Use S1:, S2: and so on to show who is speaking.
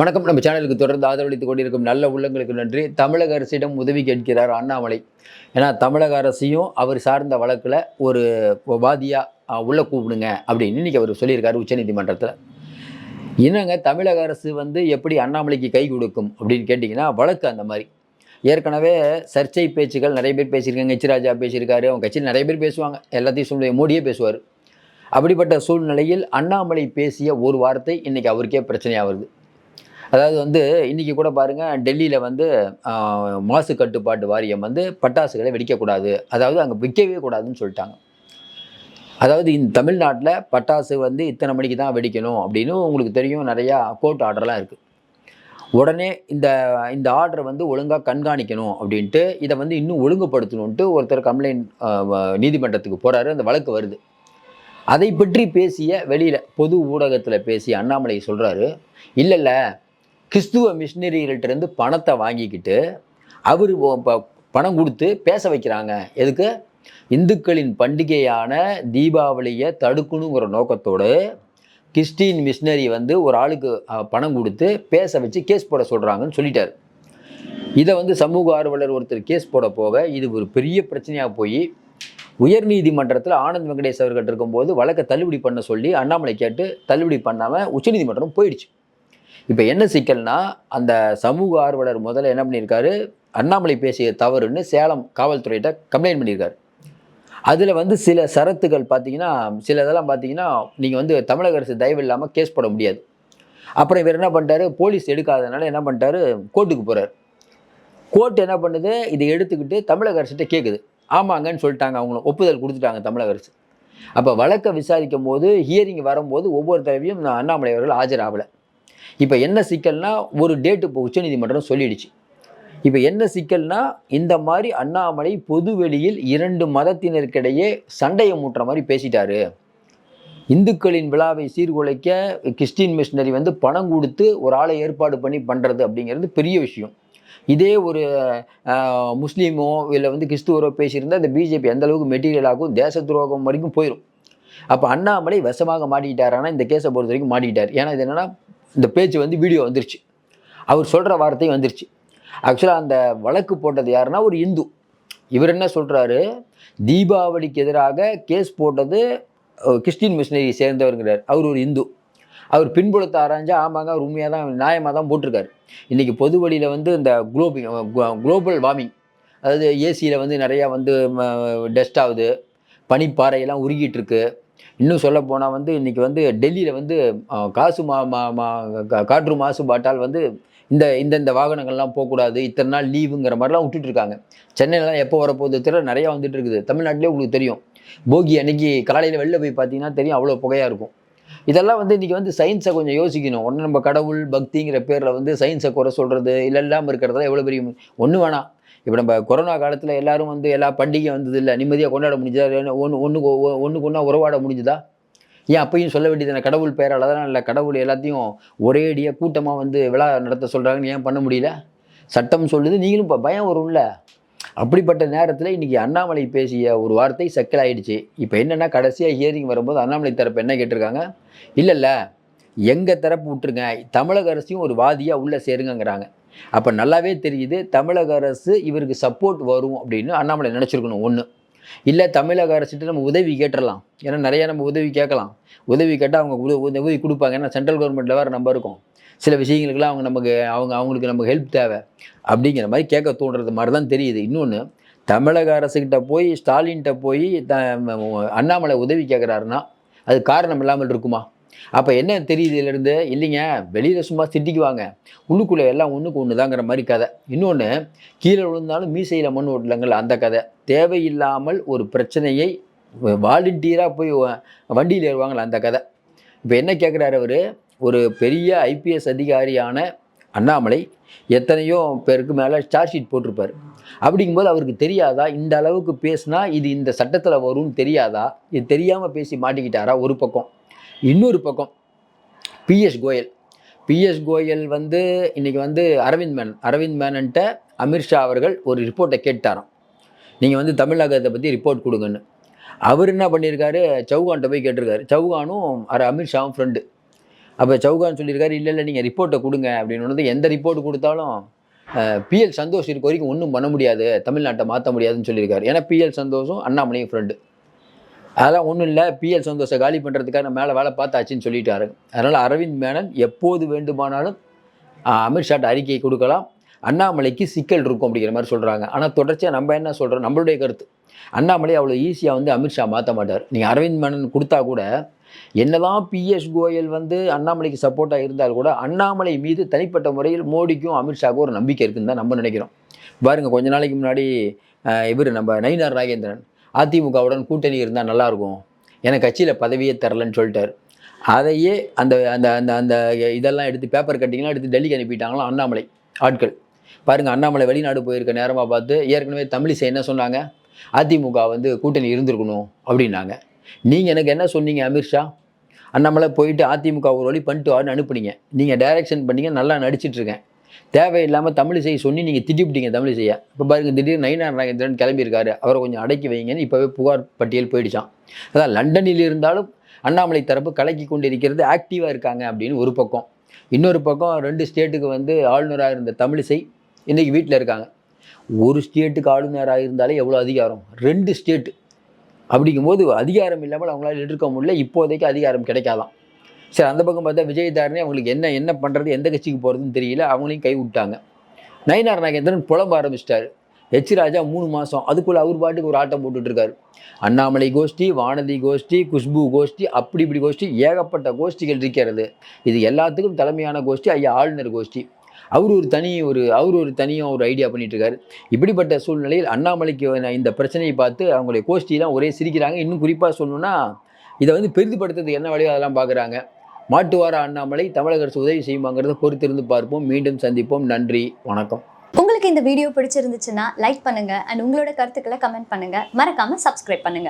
S1: வணக்கம். நம்ம சேனலுக்கு தொடர்ந்து ஆதரவளித்துக் கொண்டிருக்கும் நல்ல உள்ளங்களுக்கு நன்றி. தமிழக அரசிடம் உதவி கேட்கிறார் அண்ணாமலை. ஏன்னா தமிழக அரசையும் அவர் சார்ந்த வழக்கில் ஒரு வாதியாக உள்ள கூப்பிடுங்க அப்படின்னு இன்னைக்கு அவர் சொல்லியிருக்காரு உச்சநீதிமன்றத்தில். என்னங்க தமிழக அரசு வந்து எப்படி அண்ணாமலைக்கு கை கொடுக்கும் அப்படின்னு கேட்டிங்கன்னா வழக்கு அந்த மாதிரி. ஏற்கனவே சர்ச்சை பேச்சுகள் நிறைய பேர் பேசியிருக்காங்க. எச். ராஜா பேசியிருக்காரு. அவங்க கட்சியில் நிறைய பேர் பேசுவாங்க. எல்லாத்தையும் சொல்லுவேன் மோடியே பேசுவார். அப்படிப்பட்ட சூழ்நிலையில் அண்ணாமலை பேசிய ஒரு வார்த்தை இன்றைக்கி அவருக்கே பிரச்சனையாக வருது. அதாவது வந்து இன்றைக்கி கூட பாருங்கள் டெல்லியில் வந்து மாசு கட்டுப்பாட்டு வாரியம் வந்து பட்டாசுகளை வெடிக்கக்கூடாது. அதாவது அங்கே விற்கவே கூடாதுன்னு சொல்லிட்டாங்க. அதாவது இந்த தமிழ்நாட்டில் பட்டாசு வந்து இத்தனை மணிக்கு தான் வெடிக்கணும் அப்படின்னு உங்களுக்கு தெரியும் நிறையா கோர்ட் ஆர்டர்லாம் இருக்குது உடனே இந்த இந்த ஆர்டரை வந்து ஒழுங்காக கண்காணிக்கணும் அப்படின்ட்டு இதை வந்து இன்னும் ஒழுங்குபடுத்தணுன்ட்டு ஒருத்தர் கம்ப்ளைண்ட் நீதிமன்றத்துக்கு போகிறாரு அந்த வழக்கு வருது. அதை பற்றி பேசிய வெளியில் பொது ஊடகத்தில் பேசிய அண்ணாமலை சொல்கிறாரு இல்லை இல்லை கிறிஸ்துவ மிஷினரிகள்கிட்டருந்து பணத்தை வாங்கிக்கிட்டு அவர் பணம் கொடுத்து பேச வைக்கிறாங்க. எதுக்கு? இந்துக்களின் பண்டிகையான தீபாவளியை தடுக்கணுங்கிற நோக்கத்தோடு கிறிஸ்டின் மிஷினரி வந்து ஒரு ஆளுக்கு பணம் கொடுத்து பேச வச்சு கேஸ் போட சொல்கிறாங்கன்னு சொல்லிட்டார். இதை வந்து சமூக ஆர்வலர் ஒருத்தர் கேஸ் போட போக இது ஒரு பெரிய பிரச்சனையாக போய் உயர்நீதிமன்றத்தில் ஆனந்த் வெங்கடேஷ் அவர்கள் இருக்கும்போது வழக்கை தள்ளுபடி பண்ண சொல்லி அண்ணாமலை கேட்டு தள்ளுபடி பண்ணாமல் உச்சநீதிமன்றம் போயிடுச்சு. இப்போ என்ன சிக்கல்னா அந்த சமூக ஆர்வலர் முதல்ல என்ன பண்ணியிருக்காரு அண்ணாமலை பேசிய தவறுன்னு சேலம் காவல்துறையிட்ட கம்ப்ளைண்ட் பண்ணியிருக்காரு அதில் வந்து சில சரத்துகள் பார்த்தீங்கன்னா சில இதெல்லாம் பார்த்தீங்கன்னா நீங்கள் வந்து தமிழக அரசு தயவு இல்லாமல் கேஸ் போட முடியாது. அப்புறம் இவர் என்ன பண்ணிட்டாரு? போலீஸ் எடுக்காதனால என்ன பண்ணிட்டாரு? கோர்ட்டுக்கு போகிறார் கோர்ட் என்ன பண்ணுது? இதை எடுத்துக்கிட்டு தமிழக அரசுகிட்ட கேட்குது ஆமாங்கன்னு சொல்லிட்டாங்க அவங்களும். ஒப்புதல் கொடுத்துட்டாங்க தமிழக அரசு. அப்போ வழக்கை விசாரிக்கும் போது ஹியரிங் வரும்போது ஒவ்வொரு தடவையும் நான் அண்ணாமலை அவர்கள் ஆஜராகலை. இப்போ என்ன சிக்கல்னா ஒரு டேட்டு இப்போ உச்சநீதிமன்றம் சொல்லிடுச்சு. இப்போ என்ன சிக்கல்னா இந்த மாதிரி அண்ணாமலை பொது வெளியில் இரண்டு மதத்தினருக்கிடையே சண்டையை மூட்டுற மாதிரி பேசிட்டாரு. இந்துக்களின் விழாவை சீர்குலைக்க கிறிஸ்டின் மிஷினரி வந்து பணம் கொடுத்து ஒரு ஆளை ஏற்பாடு பண்ணி பண்ணுறது அப்படிங்கிறது பெரிய விஷயம். இதே ஒரு முஸ்லீமோ இல்லை வந்து கிறிஸ்துவரோ பேசியிருந்தால் இந்த பிஜேபி எந்த அளவுக்கு மெட்டீரியல் ஆகும் தேச துரோகம் வரைக்கும் போயிடும் அப்போ அண்ணாமலை வசமாக மாட்டிக்கிட்டாரானா இந்த கேஸை பொறுத்த வரைக்கும் மாட்டிக்கிட்டார். ஏன்னா இது என்னென்னா இந்த பேச்சு வந்து வீடியோ வந்துருச்சு. அவர் சொல்கிற வார்த்தையும் வந்துருச்சு. ஆக்சுவலாக அந்த வழக்கு போட்டது யாருன்னா ஒரு இந்து. இவர் என்ன சொல்கிறாரு தீபாவளிக்கு எதிராக கேஸ் போட்டது கிறிஸ்டின் மிஷினரி சேர்ந்தவருங்கிறார். அவர் ஒரு இந்து. அவர் பின்புலத்தை ஆராய்ஞ்சா ஆமாங்க அவர் உண்மையாக தான் நியாயமாக தான் போட்டிருக்காரு. இன்றைக்கி பொது வழியில் வந்து இந்த குளோபிங் குளோபல் வார்மிங் அதாவது ஏசியில் வந்து நிறையா வந்து டஸ்ட் ஆகுது. பனிப்பாறையெல்லாம் உருகிட்டுருக்கு இன்னும் சொல்ல போனால் வந்து இன்றைக்கி வந்து டெல்லியில் வந்து காசு மா மா மா- காற்று மாசுபாட்டால் வந்து இந்த இந்தந்த வாகனங்கள்லாம் போகக்கூடாது. இத்தனை நாள் லீவுங்கிற மாதிரிலாம் விட்டுட்ருக்காங்க சென்னையிலலாம் எப்போ வரப்போகுது தெரியல நிறையா வந்துட்டு இருக்குது தமிழ்நாட்டிலே உங்களுக்கு தெரியும். போகி அன்னைக்கு காலையில் வெளில போய் பார்த்தீங்கன்னா தெரியும் அவ்வளோ புகையாக இருக்கும். இதெல்லாம் வந்து இன்றைக்கி வந்து சயின்ஸை கொஞ்சம் யோசிக்கணும். ஒன்று நம்ம கடவுள் பக்திங்கிற பேரில் வந்து சயின்ஸை குறை சொல்கிறது இல்லை இல்லாமல் இருக்கிறதெல்லாம் எவ்வளோ பெரிய ஒன்று வேணாம். இப்போ நம்ம கொரோனா காலத்தில் எல்லாரும் வந்து எல்லா பண்டிகை வந்தது இல்லை நிம்மதியாக கொண்டாட முடிஞ்சதா? ஒன்று ஒன்றுக்கு ஒன்றுக்கு ஒன்றா உறவாட முடிஞ்சுதா? ஏன் அப்பயும் சொல்ல வேண்டியது கடவுள் பெயரால் தான் இல்லை. கடவுள் எல்லாத்தையும் ஒரேடியாக கூட்டமாக வந்து விழா நடத்த சொல்கிறாங்கன்னு ஏன் பண்ண முடியல? சட்டம் சொல்லுது. நீங்களும் இப்போ பயம் வரும்ல? அப்படிப்பட்ட நேரத்தில் இன்றைக்கி அண்ணாமலை பேசிய ஒரு வார்த்தை சக்கலாயிடுச்சு. இப்போ என்னென்னா கடைசியாக ஹியரிங் வரும்போது அண்ணாமலை தரப்பு என்ன கேட்டிருக்காங்க? இல்லை இல்லை. எங்கள் தரப்பு விட்டுருங்க. தமிழக அரசையும் ஒரு வாதியாக உள்ளே சேருங்கங்கிறாங்க. அப்போ நல்லாவே தெரியுது தமிழக அரசு இவருக்கு சப்போர்ட் வரும் அப்படின்னு அண்ணாமலை நினச்சிருக்கணும் ஒன்று இல்லை தமிழக அரசுகிட்ட நம்ம உதவி கேட்டுடலாம் ஏன்னா நிறையா நம்ம உதவி கேட்கலாம். உதவி கேட்டால் அவங்க உத- உத- உதவி கொடுப்பாங்க. ஏன்னா சென்ட்ரல் கவர்மெண்ட்டில் வேறு நம்ம இருக்கும். சில விஷயங்களுக்கெல்லாம் அவங்க நமக்கு அவங்க அவங்களுக்கு நமக்கு ஹெல்ப் தேவை. அப்படிங்கிற மாதிரி கேட்க தோன்றது மாதிரி தான் தெரியுது. இன்னொன்று தமிழக அரசுக்கிட்ட போய் ஸ்டாலின்கிட்ட போய் த அண்ணாமலை உதவி கேட்குறாருன்னா அது காரணம் இல்லாமல் இருக்குமா? அப்போ என்ன தெரியுது இதுலேருந்து இல்லைங்க வெளியில் சும்மா திட்டிக்குவாங்க. உள்ளுக்குள்ளே எல்லாம் ஒன்றுக்கு ஒன்று தாங்கிற மாதிரி கதை. இன்னொன்று கீழே விழுந்தாலும் மீசையில் மண் ஓட்டலங்கள் அந்த கதை. தேவையில்லாமல் ஒரு பிரச்சனையை வாலண்டியராக போய் வ- வண்டியில் ஏறுவாங்களே அந்த கதை. இப்போ என்ன கேட்குறாரு அவர்? ஒரு பெரிய ஐபிஎஸ் அதிகாரியான அண்ணாமலை எத்தனையோ பேருக்கு மேலே சார்ஜ் ஷீட் போட்டிருப்பார். அப்படிங்கும்போது அவருக்கு தெரியாதா? இந்த அளவுக்கு பேசினா இது இந்த சட்டத்தில் வரும்னு தெரியாதா? இது தெரியாமல் பேசி மாட்டிக்கிட்டாரா ஒரு பக்கம்? இன்னொரு பக்கம் பிஎஸ் கோயல் பிஎஸ் கோயல் வந்து இன்னைக்கு வந்து அரவிந்த் மேனன் அரவிந்த் மேனன்ட்ட அமித்ஷா அவர்கள் ஒரு ரிப்போர்ட்டை கேட்டாராம். நீங்கள் வந்து தமிழகத்தை பற்றி ரிப்போர்ட் கொடுங்கன்னு. அவர் என்ன பண்ணியிருக்காரு சௌகான்கிட்ட போய் கேட்டிருக்காரு. சௌகானும் அர அமித்ஷாவும் ஃப்ரெண்டு அப்போ சௌகான் சொல்லியிருக்காரு இல்லை இல்லை நீங்கள் ரிப்போர்ட்டை கொடுங்க. அப்படின்னு வந்து எந்த ரிப்போர்ட் கொடுத்தாலும் பிஎல் சந்தோஷ் இருக்க வரைக்கும் ஒன்றும் பண்ண முடியாது. தமிழ்நாட்டை மாற்ற முடியாதுன்னு சொல்லியிருக்காரு ஏன்னா பிஎல் சந்தோஷம் அண்ணாமலையும் ஃப்ரெண்டு அதெல்லாம் ஒன்றும் இல்லை. பிஎல் சந்தோஷை காலி பண்ணுறதுக்காக நான் மேலே வேலை பார்த்தாச்சுன்னு சொல்லிட்டாரு. அதனால் அரவிந்த் மேனன் எப்போது வேண்டுமானாலும் அமித்ஷாட்ட அறிக்கை கொடுக்கலாம். அண்ணாமலைக்கு சிக்கல் இருக்கும் அப்படிங்கிற மாதிரி சொல்கிறாங்க ஆனால் தொடர்ச்சியாக நம்ம என்ன சொல்கிறோம் நம்மளுடைய கருத்து. அண்ணாமலை அவ்வளோ ஈஸியாக வந்து அமித்ஷா மாற்ற மாட்டார். நீங்கள் அரவிந்த் மேனன் கொடுத்தா கூட என்னதான் பிஎஸ் கோயல் வந்து அண்ணாமலைக்கு சப்போர்ட்டாக இருந்தால் கூட அண்ணாமலை மீது தனிப்பட்ட முறையில் மோடிக்கும் அமித்ஷாவுக்கும் ஒரு நம்பிக்கை இருக்குன்னு தான் நம்ம நினைக்கிறோம். பாருங்கள் கொஞ்ச நாளைக்கு முன்னாடி இவர் நம்ம நயினார் நாகேந்திரன் அதிமுகவுடன் கூட்டணி இருந்தால் நல்லாயிருக்கும் எனக்கு கட்சியில் பதவியே தரலன்னு சொல்லிட்டார். அதையே அந்த அந்த அந்த அந்த இதெல்லாம் எடுத்து பேப்பர் கட்டிங்லாம் எடுத்து டெல்லிக்கு அனுப்பிட்டாங்களோ அண்ணாமலை ஆட்கள். பாருங்கள் அண்ணாமலை வெளிநாடு போயிருக்க நேரமாக பார்த்து ஏற்கனவே தமிழிசை என்ன சொன்னாங்க? அதிமுக வந்து கூட்டணி இருந்திருக்கணும் அப்படின்னாங்க. நீங்கள் எனக்கு என்ன சொன்னீங்க அமித்ஷா அண்ணாமலை போயிட்டு அதிமுக ஒரு வழி பண்ணிட்டு வான்னு அனுப்புனீங்க. நீங்கள் டைரக்ஷன் பண்ணீங்க நல்லா நடிச்சிட்ருக்கேன் தேவையில்லாமல் தமிழிசை சொல்லி நீங்கள் திட்டிவிட்டீங்க தமிழிசையை இப்போ பாருங்க திடீர்னு நயினார் நாகேந்திரன் கிளம்பியிருக்காரு. அவரை கொஞ்சம் அடக்கி வைங்கன்னு இப்போவே புகார் பட்டியல் போயிடுச்சான் அதான் லண்டனில் இருந்தாலும் அண்ணாமலை தரப்பு கலக்கி கொண்டு இருக்கிறது ஆக்டிவாக இருக்காங்க அப்படின்னு ஒரு பக்கம். இன்னொரு பக்கம் ரெண்டு ஸ்டேட்டுக்கு வந்து ஆளுநராக இருந்த தமிழிசை இன்றைக்கி வீட்டில் இருக்காங்க. ஒரு ஸ்டேட்டுக்கு ஆளுநராக இருந்தாலே எவ்வளோ அதிகாரம்? ரெண்டு ஸ்டேட்டு. அப்படிங்கும்போது அதிகாரம் இல்லாமல் அவங்களால இருக்க முடியல. இப்போதைக்கு அதிகாரம் கிடைக்காதான் சரி அந்த பக்கம் பார்த்தா விஜயதாரனே அவங்களுக்கு என்ன என்ன பண்ணுறது எந்த கட்சிக்கு போகிறதுன்னு தெரியல. அவங்களையும் கை விட்டாங்க. நயினார் நாகேந்திரன் புலம்ப ஆரம்பிச்சிட்டார். ஹெச் ராஜா மூணு மாதம் அதுக்குள்ளே அவர் பாட்டுக்கு ஒரு ஆட்டம் போட்டுட்ருக்காரு. அண்ணாமலை கோஷ்டி வானதி கோஷ்டி குஷ்பு கோஷ்டி அப்படி இப்படி கோஷ்டி ஏகப்பட்ட கோஷ்டிகள் இருக்கிறது. இது எல்லாத்துக்கும் தலைமையான கோஷ்டி ஐயா ஆளுநர் கோஷ்டி. அவர் ஒரு தனி ஒரு அவர் ஒரு தனியாக ஒரு ஐடியா பண்ணிட்டு இருக்காரு இப்படிப்பட்ட சூழ்நிலையில் அண்ணாமலைக்கு இந்த பிரச்சனையை பார்த்து அவங்களுடைய கோஷ்டிலாம் ஒரே சிரிக்கிறாங்க. இன்னும் குறிப்பாக சொல்லணும்னா இதை வந்து பெரிதுபடுத்துறது என்ன வழியோ அதெல்லாம் பார்க்குறாங்க. மாட்டுவார அண்ணாமலை தமிழக அரசு உதவி செய்யுமாங்கிறத பொறுத்திருந்து பார்ப்போம். மீண்டும் சந்திப்போம். நன்றி. வணக்கம்.
S2: உங்களுக்கு இந்த வீடியோ பிடிச்சிருந்துச்சுன்னா லைக் பண்ணுங்க. அண்ட் உங்களோட கருத்துக்களை கமெண்ட் பண்ணுங்க. மறக்காம சப்ஸ்கிரைப் பண்ணுங்க.